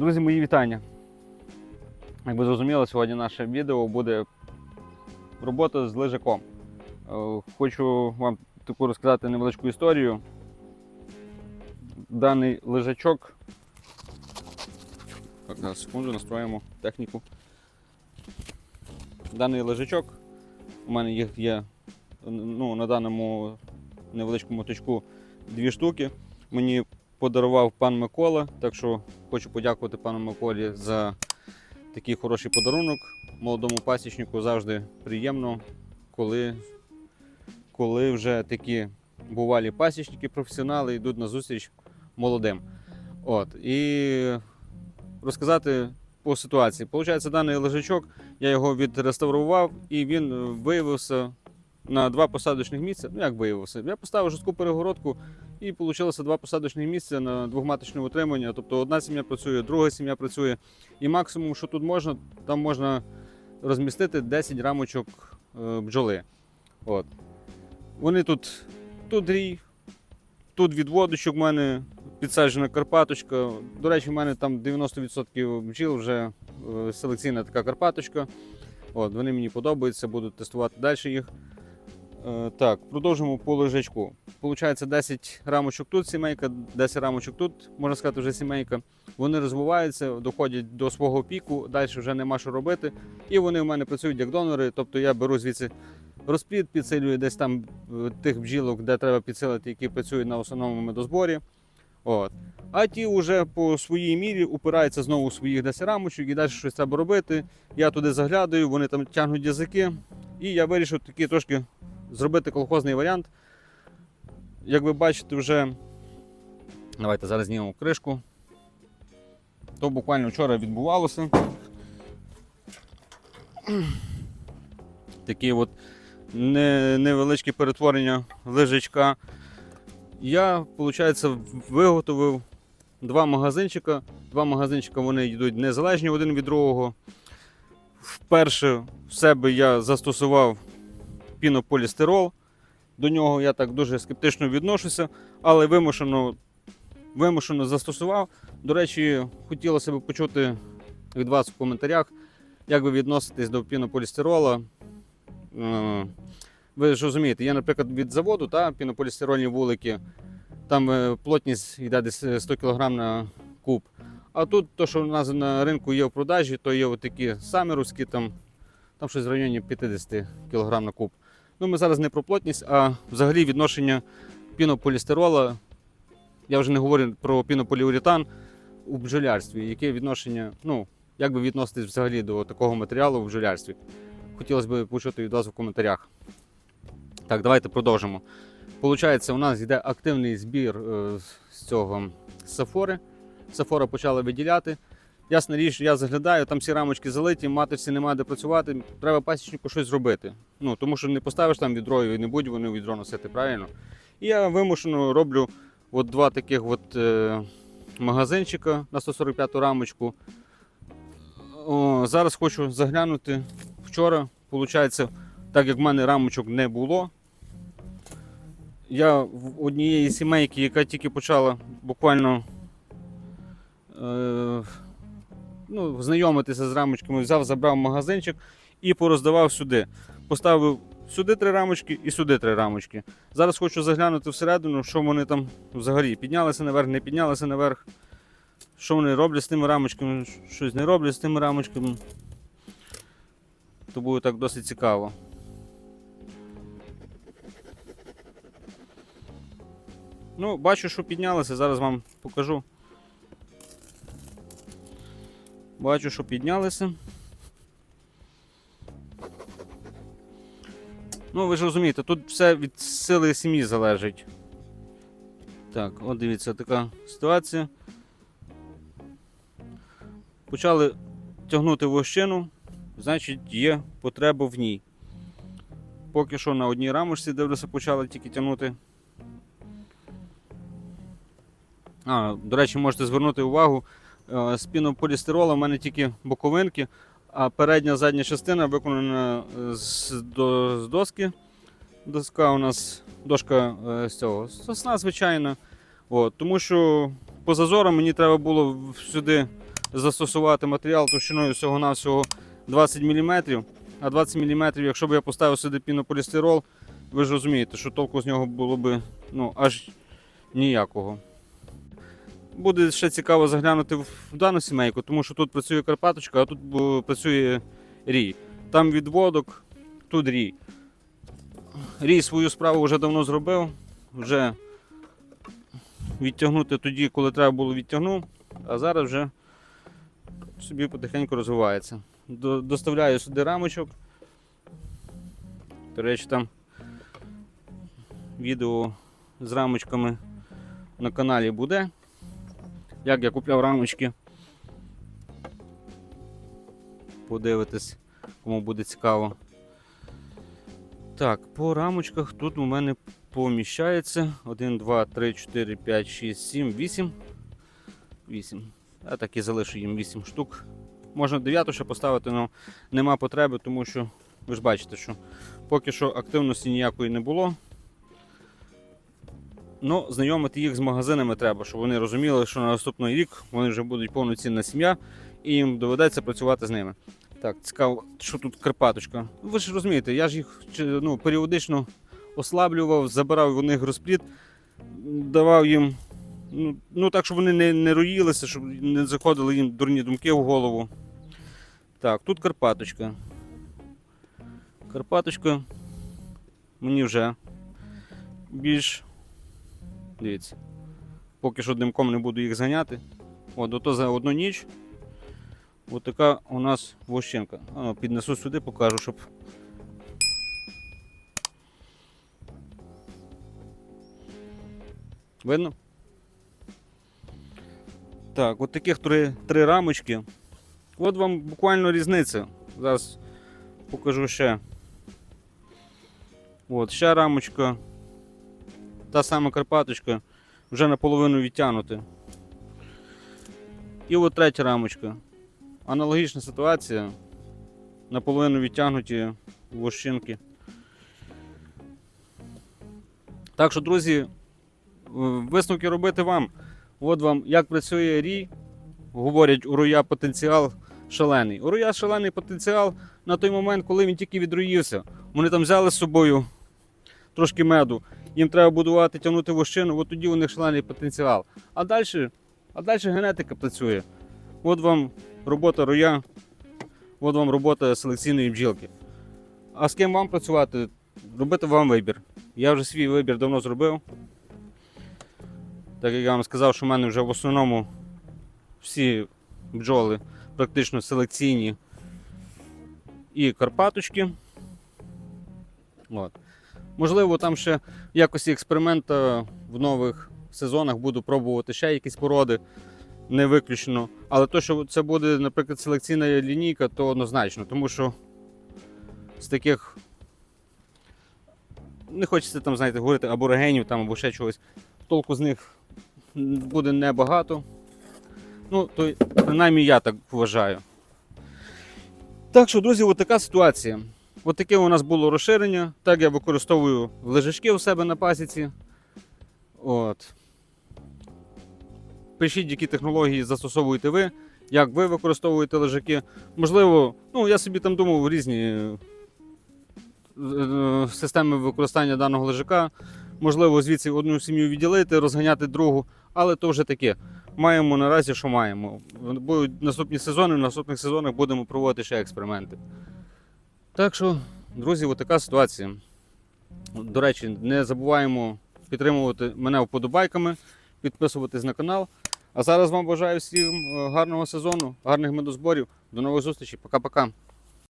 Друзі, мої вітання. Як ви зрозуміли, сьогодні наше відео буде робота з лежаком. Е, Хочу вам таку розказати невеличку історію. Даний лежачок. Так, секунду настроїмо техніку. Даний лежачок. У мене їх є ну, на даному невеличкому точку дві штуки. Мені подарував пан Микола, так що хочу подякувати пану Миколі за такий хороший подарунок. Молодому пасічнику завжди приємно, коли, коли вже такі бувалі пасічники, професіонали йдуть на зустріч молодим. От, і розказати по ситуації. Получається, даний лежачок, я його відреставрував і він виявився на два посадочних місця. Ну як виявився? Я поставив жорстку перегородку і вийшло два посадочних місця на двохматочне утримання. Тобто одна сім'я працює, друга сім'я працює. І максимум, що тут можна, там можна розмістити 10 рамочок е, бджоли. От. Вони тут, тут рій, тут відводочок в мене підсаджена карпаточка. До речі, в мене там 90% бджіл вже е, селекційна така карпаточка. От, вони мені подобаються, буду тестувати далі їх. Е, Так, продовжимо по лежачку. Получається 10 рамочок тут сімейка, 10 рамочок тут, можна сказати, вже сімейка. Вони розвиваються, доходять до свого піку, далі вже нема що робити. І вони в мене працюють як донори. Тобто я беру звідси розплід, підсилюю десь там е, тих бджілок, де треба підсилити, які працюють на основному медозборі. От. А ті вже по своїй мірі упираються знову у своїх 10 рамочок і далі щось треба робити. Я туди заглядаю, вони там тягнуть язики. І я вирішив такий трошки зробити колхозний варіант. Як ви бачите, вже давайте зараз знімемо кришку. То буквально вчора відбувалося. Такі от невеличкі перетворення лежачка. Я, виходить, виготовив два магазинчика. Два магазинчика вони йдуть незалежні один від другого. Вперше в себе я застосував пінополістирол. До нього я так дуже скептично відношуся, але вимушено, вимушено застосував. До речі, хотілося б почути від вас в коментарях, як ви відноситесь до пінополістирола. Е, Ви ж розумієте, є, наприклад, від заводу та, пінополістирольні вулики, там е, плотність йде десь 100 кг на куб. А тут, то, що у нас на ринку є в продажі, то є такі саміровські, там, там щось в районі 50 кг на куб. Ну, ми зараз не про плотність, а взагалі відношення пінополістирола. Я вже не говорю про пінополіуретан у бджолярстві. Яке відношення, ну, як ви відноситесь взагалі до такого матеріалу в бджолярстві? Хотілося б почути від вас в коментарях. Так, давайте продовжимо. Получається, у нас йде активний збір е, з цього сафори. Сафора почала виділяти. Ясна річ, я заглядаю, там всі рамочки залиті, маточці немає де працювати. Треба пасічнику щось зробити. Ну, тому що не поставиш там відро і не будуть вони відро носити, правильно? І я вимушено роблю от два таких от, е, магазинчика на 145 рамочку. О, зараз хочу заглянути. Вчора, виходить, так як в мене рамочок не було. Я в однієї сімейки, яка тільки почала буквально е, ну, знайомитися з рамочками, взяв, забрав магазинчик і пороздавав сюди. Поставив сюди три рамочки і сюди три рамочки. Зараз хочу заглянути всередину, що вони там взагалі піднялися наверх, не піднялися наверх. Що вони роблять з тими рамочками, щось не роблять з тими рамочками. То буде так досить цікаво. Ну, бачу, що піднялися, зараз вам покажу. Бачу, що піднялися. Ну, ви ж розумієте, тут все від сили сім'ї залежить. Так, от дивіться, така ситуація. Почали тягнути вощину, значить є потреба в ній. Поки що на одній рамочці дивлюся, почали тільки тягнути. А, до речі, можете звернути увагу, з пінополістирола в мене тільки боковинки, а передня задня частина виконана е, з, з доски. Доска у нас дошка е, з цього сосна, звичайно. От, тому що по зазорам мені треба було сюди застосувати матеріал товщиною всього-навсього 20 мм. А 20 мм, якщо б я поставив сюди пінополістирол, ви ж розумієте, що толку з нього було б ну, аж ніякого. Буде ще цікаво заглянути в дану сімейку, тому що тут працює Карпаточка, а тут працює рій. Там відводок, тут рій. Рій свою справу вже давно зробив, вже відтягнути тоді, коли треба було відтягнув, а зараз вже собі потихеньку розвивається. До- Доставляю сюди рамочок. До речі, там відео з рамочками на каналі буде. Як я купляв рамочки. Подивитись, кому буде цікаво. Так, по рамочках тут у мене поміщається 1, 2, 3, 4, 5, 6, 7, 8. 8. Я так і залишу їм 8 штук. Можна 9 ще поставити, але нема потреби, тому що ви ж бачите, що поки що активності ніякої не було. Ну, знайомити їх з магазинами треба, щоб вони розуміли, що на наступний рік вони вже будуть повноцінна сім'я і їм доведеться працювати з ними. Так, цікаво, що тут Карпаточка. Ви ж розумієте, я ж їх ну, періодично ослаблював, забирав у них розплід, давав їм, ну, ну так, щоб вони не, не роїлися, щоб не заходили їм дурні думки в голову. Так, тут Карпаточка. Карпаточка мені вже більш. Дивіться. Поки що димком не буду їх зганяти. От, ото за одну ніч. Ось така у нас вощинка. А, ну, піднесу сюди, покажу, щоб. Видно? Так, от таких три, три рамочки. От вам буквально різниця. Зараз покажу ще. От, ще рамочка. Та сама Карпаточка вже наполовину відтягнути. І от третя рамочка. Аналогічна ситуація. Наполовину відтягнуті вощинки. Так що, друзі, е, висновки робити вам. От вам як працює рій. Говорять, у руя потенціал шалений. У руя шалений потенціал на той момент, коли він тільки відруївся. Вони там взяли з собою трошки меду. Їм треба будувати, тягнути вощину, от тоді у них шалений потенціал. А далі, а далі генетика працює. От вам робота роя, от вам робота селекційної бджілки. А з ким вам працювати? Робити вам вибір. Я вже свій вибір давно зробив. Так як я вам сказав, що в мене вже в основному всі бджоли практично селекційні і карпаточки. От. Можливо, там ще в якості експеримента в нових сезонах буду пробувати ще якісь породи, не виключено. Але то, що це буде, наприклад, селекційна лінійка, то однозначно, тому що з таких не хочеться там, знаєте, говорити аборигенів там, або ще чогось. Толку з них буде небагато. Ну, то принаймні я так вважаю. Так що, друзі, от така ситуація. От таке у нас було розширення. Так я використовую лежачки у себе на пасіці. От. Пишіть, які технології застосовуєте ви, як ви використовуєте лежаки. Можливо, ну я собі там думав різні е, е, системи використання даного лежака. Можливо, звідси одну сім'ю відділити, розганяти другу, але то вже таке. Маємо наразі, що маємо. Будуть наступні сезони, в наступних сезонах будемо проводити ще експерименти. Так що, друзі, така ситуація. До речі, не забуваємо підтримувати мене вподобайками, підписуватись на канал. А зараз вам бажаю всім е, гарного сезону, гарних медозборів. До нових зустрічей. Пока-пока.